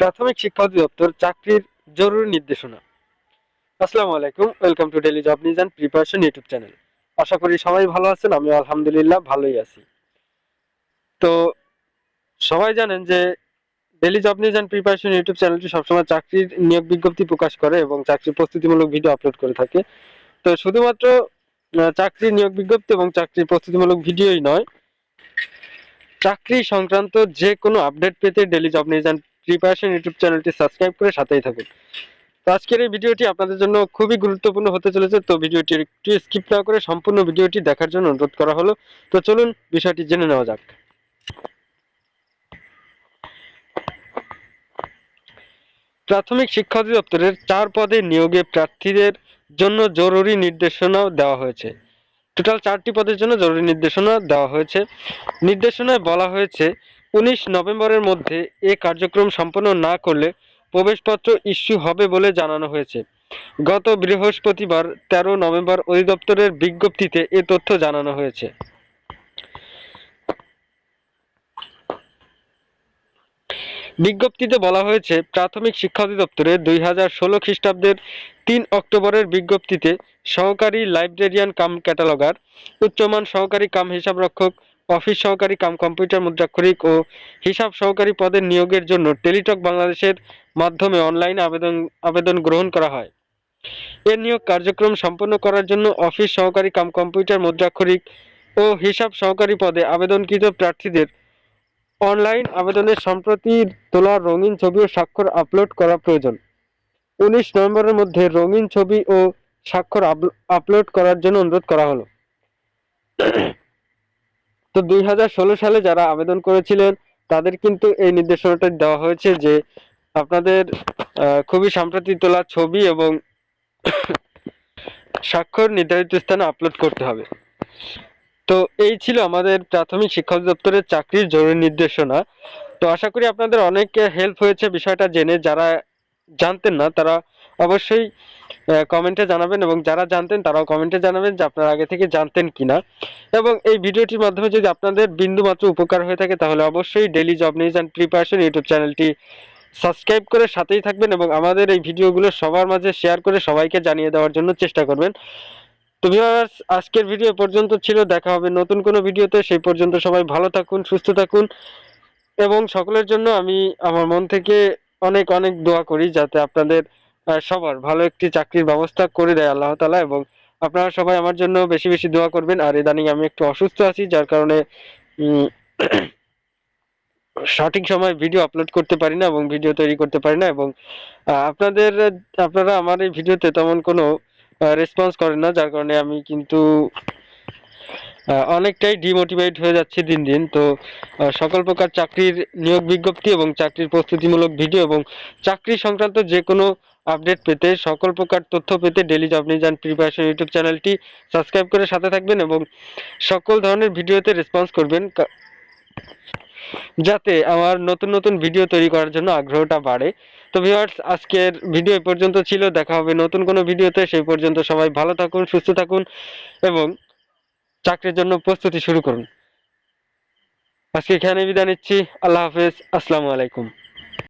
প্রাথমিক শিক্ষা অধিদপ্তর চাকরির জরুরি নির্দেশনা। আসসালামু আলাইকুম, welcome to daily job news and preparation YouTube channel. আশা করি সবাই ভালো আছেন আমি আলহামদুলিল্লাহ ভালোই আছি। তো সবাই জানেন যে daily job news and preparation YouTube চ্যানেলটি সবসময় চাকরির নিয়োগ বিজ্ঞপ্তি প্রকাশ করে এবং চাকরির প্রস্তুতিমূলক ভিডিও আপলোড করে থাকে। তো শুধুমাত্র চাকরির নিয়োগ বিজ্ঞপ্তি এবং চাকরির প্রস্তুতিমূলক ভিডিওই নয়, চাকরি সংক্রান্ত যে কোনো আপডেট পেতে daily job news and preparation YouTube চ্যানেলটি সাবস্ক্রাইব করে সাথেই থাকুন। তো আজকের এই ভিডিওটি আপনাদের জন্য খুবই গুরুত্বপূর্ণ হতে চলেছে, তো ভিডিওটি একটু স্কিপ না করে সম্পূর্ণ ভিডিওটি দেখার জন্য অনুরোধ করা হলো। তো চলুন বিষয়টি জেনে নেওয়া যাক। প্রাথমিক শিক্ষা অধিদপ্তরের চার পদে নিয়োগে প্রার্থীদের জন্য জরুরি নির্দেশনা দেওয়া হয়েছে। টোটাল চারটি পদের জন্য জরুরি নির্দেশনা দেওয়া হয়েছে। নির্দেশনায় বলা হয়েছে উনিশ নভেম্বরের মধ্যে এ কার্যক্রম সম্পন্ন না করলে প্রবেশপত্র ইস্যু হবে বলে জানানো হয়েছে। গত বৃহস্পতিবার তেরো নভেম্বর অধিদপ্তরের বিজ্ঞপ্তিতে এ তথ্য জানানো হয়েছে। বিজ্ঞপ্তিতে বলা হয়েছে, প্রাথমিক শিক্ষা অধিদপ্তরে দুই হাজার ষোলো খ্রিস্টাব্দের তিন অক্টোবরের বিজ্ঞপ্তিতে সহকারী লাইব্রেরিয়ান কাম ক্যাটালগার, উচ্চমান সহকারী কাম হিসাবরক্ষক অফিস সহকারী কাম কম্পিউটার মুদ্রাক্ষরিক ও হিসাব সহকারী পদের নিয়োগের জন্য টেলিটক বাংলাদেশের মাধ্যমে অনলাইন আবেদন আবেদন গ্রহণ করা হয়। এ নিয়োগ কার্যক্রম সম্পন্ন করার জন্য অফিস সহকারী কাম কম্পিউটার মুদ্রাক্ষরিক ও হিসাব সহকারী পদে আবেদনকৃত প্রার্থীদের অনলাইন আবেদনের সম্প্রতি তোলা রঙিন ছবি ও স্বাক্ষর আপলোড করা প্রয়োজন। উনিশ নভেম্বরের মধ্যে রঙিন ছবি ও স্বাক্ষর আপলোড করার জন্য অনুরোধ করা হলো। তো দুই হাজার ষোলো সালে যারা আবেদন করেছিলেন, তাদের কিন্তু এই নির্দেশনাটা দেওয়া হয়েছে যে আপনাদের খুবই সাম্প্রতিক তোলা ছবি এবং স্বাক্ষর নির্ধারিত স্থানে আপলোড করতে হবে। তো এই ছিল আমাদের প্রাথমিক শিক্ষা দপ্তরের চাকরির জরুরি নির্দেশনা। তো আশা করি আপনাদের অনেক হেল্প হয়েছে বিষয়টা জেনে। যারা জানতেন না, তারা অবশ্যই কমেন্টে জানাবেন এবং যারা জানতেন তারাও কমেন্টে জানাবেন যে আপনারা আগে থেকে জানতেন কিনা। এবং এই ভিডিওটির মাধ্যমে যদি আপনাদের বিন্দুমাত্র উপকার হয়ে থাকে তাহলে অবশ্যই daily job news and preparation YouTube চ্যানেলটি সাবস্ক্রাইব করে সাথেই থাকবেন এবং আমাদের এই ভিডিওগুলো সবার মাঝে শেয়ার করে সবাইকে জানিয়ে দেওয়ার জন্য চেষ্টা করবেন। তো ভিউয়ার্স আজকের ভিডিও পর্যন্ত ছিল। দেখা হবে নতুন কোনো ভিডিওতে। সেই পর্যন্ত সবাই ভালো থাকুন, সুস্থ থাকুন। এবং সকলের জন্য আমি, আমার মন থেকে অনেক অনেক দোয়া করি যাতে আপনাদের সবার ভালো একটি চাকরির ব্যবস্থা করে দেয় আল্লাহ তাআলা এবং আপনারা সবাই আমার জন্য বেশি বেশি দোয়া করবেন। আর ইদানিং আমি একটু অসুস্থ আছি, যার কারণে সঠিক সময় ভিডিও আপলোড করতে পারি না এবং ভিডিও তৈরি করতে পারি না এবং আপনাদের, আপনারা আমার এই ভিডিওতে তেমন কোনো রেসপন্স করেন না, যার কারণে আমি কিন্তু অনেকটাই ডিমোটিভেট হয়ে যাচ্ছে দিন দিন। তো সকল প্রকার চাকরির নিয়োগ বিজ্ঞপ্তি এবং চাকরির প্রস্তুতিমূলক ভিডিও এবং চাকরি সংক্রান্ত যে কোনো আপডেট পেতে, সকল প্রকার তথ্য পেতে daily job news and preparation YouTube চ্যানেলটি সাবস্ক্রাইব করে সাথে থাকবেন এবং সকল ধরনের ভিডিওতে রেসপন্স করবেন। যাতে আমার নতুন নতুন ভিডিও তৈরি করার জন্য আগ্রহটা বাড়ে। তো ভিউয়ার্স আজকের ভিডিও এ পর্যন্ত ছিল। দেখা হবে নতুন কোনো ভিডিওতে। সেই পর্যন্ত সবাই ভালো থাকুন, সুস্থ থাকুন এবং চাকরির জন্য প্রস্তুতি শুরু করুন। আজকে এখানে বিদায় নিচ্ছি। আল্লাহ হাফেজ। আসসালামু আলাইকুম।